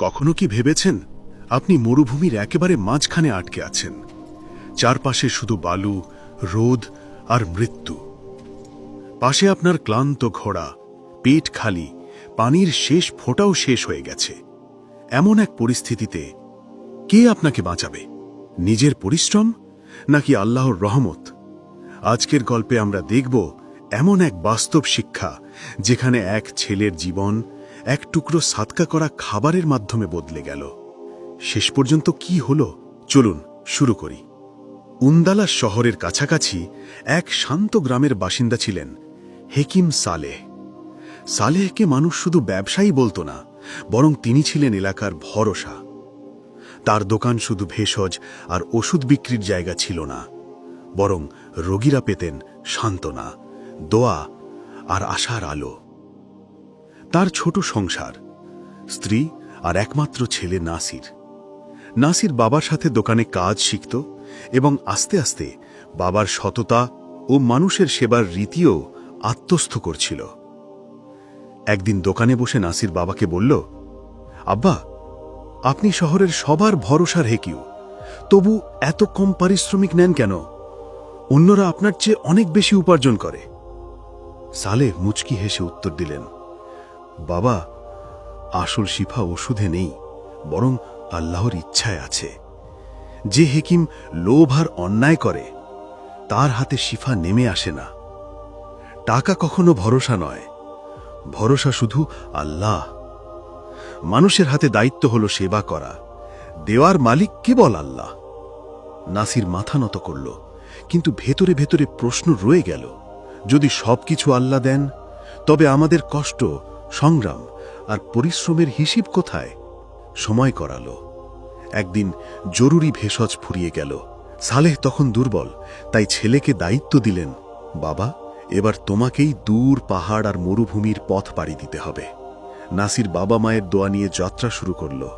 কখনো কি ভেবেছেন? আপনি মরুভূমির একেবারে মাঝখানে আটকে আছেন। চারপাশে শুধু বালু, রোদ আর মৃত্যু। পাশে আপনার ক্লান্ত ঘোড়া, পেট খালি, পানির শেষ ফোঁটাও শেষ হয়ে গেছে। এমন এক পরিস্থিতিতে কে আপনাকে বাঁচাবে? নিজের পরিশ্রম নাকি আল্লাহর রহমত? আজকের গল্পে আমরা দেখব এমন এক বাস্তব শিক্ষা যেখানে এক ছেলের জীবন এক টুকরো সাতকা করা খাবারের মাধ্যমে বদলে গেল। শেষ পর্যন্ত কি হলো? চলুন, শুরু করি। উন্দালা শহরের কাছাকাছি এক শান্ত গ্রামের বাসিন্দা ছিলেন, হেকিম সালেহ। সালেহকে মানুষ শুধু ব্যবসায়ী বলতো না, বরং তিনি ছিলেন এলাকার ভরসা। তার দোকান শুধু ভেষজ আর ওষুধ বিক্রির জায়গা ছিল না, বরং রোগীরা পেতেন সান্ত্বনা, দোয়া আর আশার আলো। তার ছোট সংসার, স্ত্রী আর একমাত্র ছেলে নাসির। নাসির বাবার সাথে দোকানে কাজ শিখত এবং আস্তে আস্তে বাবার সততা ও মানুষের সেবার রীতিও আত্মস্থ করছিল। একদিন দোকানে বসে নাসির বাবাকে বলল, আব্বা, আপনি শহরের সবার ভরসার হেকিউ। তবু এত কম পারিশ্রমিক নেন কেন? অন্যরা আপনার চেয়ে অনেক বেশি উপার্জন করে। সালে মুচকি হেসে উত্তর দিলেন বাবা, আসল শিফা ওষুধে নেই, বরং আল্লাহর ইচ্ছায় আছে। যে হেকিম লোভ আর অন্যায় করে, তার হাতে শিফা নেমে আসে না। টাকা কখনো ভরসা নয়, ভরসা শুধু আল্লাহ। মানুষের হাতে দায়িত্ব হল সেবা করা, দেওয়ার মালিক কেবল আল্লাহ। নাসির মাথা নত করল, কিন্তু ভেতরে ভেতরে প্রশ্ন রয়ে গেল, যদি সবকিছু আল্লাহ দেন, তবে আমাদের কষ্ট সংগ্রাম আর পরিশ্রমের হিসিব কোথায়? সময় করালো। একদিন জরুরি ভেষজ ফুরিয়ে গেল। সালেহ তখন দুর্বল, তাই ছেলেকে দায়িত্ব দিলেন, বাবা, এবার তোমাকেই দূর পাহাড় আর মরুভূমির পথ পাড়ি দিতে হবে। নাসির বাবা মায়ের দোয়া নিয়ে যাত্রা শুরু করল।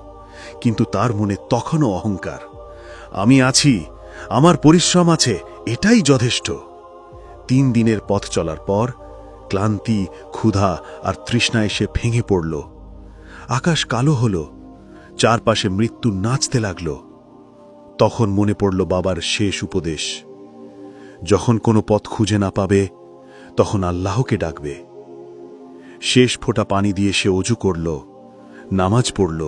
কিন্তু তার মনে তখনও অহংকার। আমি আছি, আমার পরিশ্রম আছে, এটাই যথেষ্ট। তিন দিনের পথ চলার পর ক্লান্তি, ক্ষুধা আর তৃষ্ণা এসে ভেঙে পড়ল। আকাশ কালো হল, চারপাশে মৃত্যু নাচতে লাগল। তখন মনে পড়ল বাবার শেষ উপদেশ। যখন কোনো পথ খুঁজে না পাবে, তখন আল্লাহকে ডাকবে। শেষ ফোঁটা পানি দিয়ে সে অজু করল, নামাজ পড়ল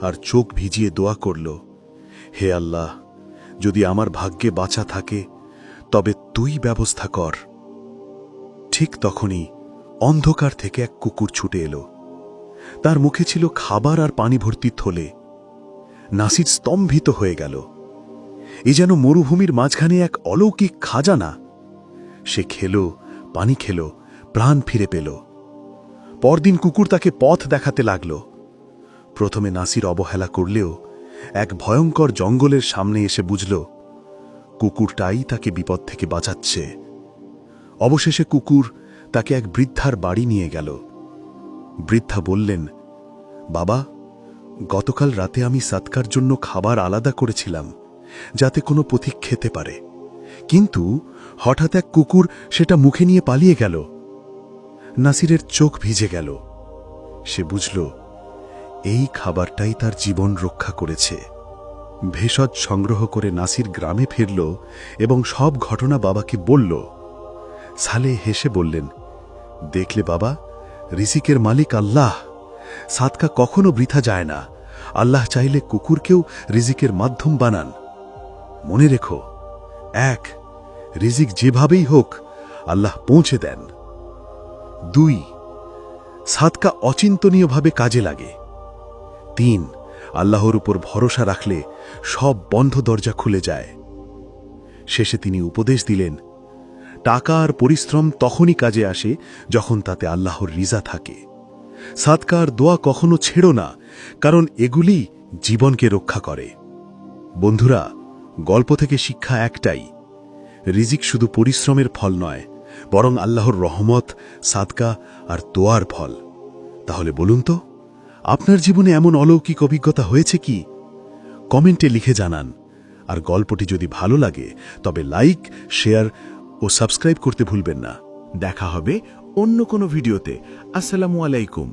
আর চোখ ভিজিয়ে দোয়া করল, হে আল্লাহ, যদি আমার ভাগ্যে বাঁচা থাকে, তবে তুই ব্যবস্থা কর। ঠিক তখনই অন্ধকার থেকে এক কুকুর ছুটে এলো। তার মুখে ছিল খাবার আর পানি ভর্তি থলে। নাসির স্তম্ভিত হয়ে গেল। এ যেন মরুভূমির মাঝখানে এক অলৌকিক খাজানা। সে খেল, পানি খেল, প্রাণ ফিরে পেল। পরদিন কুকুর তাকে পথ দেখাতে লাগল। প্রথমে নাসির অবহেলা করলেও এক ভয়ঙ্কর জঙ্গলের সামনে এসে বুঝল, কুকুরটাই তাকে বিপদ থেকে বাঁচাচ্ছে। অবশেষে কুকুর তাকে এক বৃদ্ধার বাড়ি নিয়ে গেল। বৃদ্ধা বললেন, বাবা, গতকাল রাতে আমি সাতকার জন্য খাবার আলাদা করেছিলাম, যাতে কোনো পথিক খেতে পারে। কিন্তু হঠাৎ এক কুকুর সেটা মুখে নিয়ে পালিয়ে গেল। নাসিরের চোখ ভিজে গেল। সে বুঝল, এই খাবারটাই তার জীবন রক্ষা করেছে। ভেষজ সংগ্রহ করে নাসির গ্রামে ফিরল এবং সব ঘটনা বাবাকে বলল সালে হেসে বললেন, দেখলে বাবা রিসিকের মালিক আল্লাহ। সাতকা কখনো বৃথা যায় না। আল্লাহ চাইলে কুকুরকেও রিজিকের মাধ্যম বানান। মনে রেখো, এক, রিজিক যেভাবেই হোক, আল্লাহ পৌঁছে দেন। দুই সাতকা অচিন্তনীয়ভাবে কাজে লাগে। তিন, আল্লাহর উপর ভরসা রাখলে সব বন্ধ দরজা খুলে যায়। শেষে তিনি উপদেশ দিলেন টাকা আর পরিশ্রম তখনই কাজে আসে যখন তাতে আল্লাহর রিজা থাকে। সাদকা আর দোয়া কখনো ছেড়ো না, কারণ এগুলি জীবনকে রক্ষা করে। বন্ধুরা, গল্প থেকে শিক্ষা একটাই, রিজিক শুধু পরিশ্রমের ফল নয়, বরং আল্লাহর রহমত, সাদকা আর দোয়ার ফল। তাহলে বলুন তো, আপনার জীবনে এমন অলৌকিক অভিজ্ঞতা হয়েছে কি? কমেন্টে লিখে জানান, আর গল্পটি যদি ভালো লাগে, তবে লাইক, শেয়ার ও সাবস্ক্রাইব করতে ভুলবেন না। দেখা হবে অন্য কোনো ভিডিওতে। আসসালামু আলাইকুম।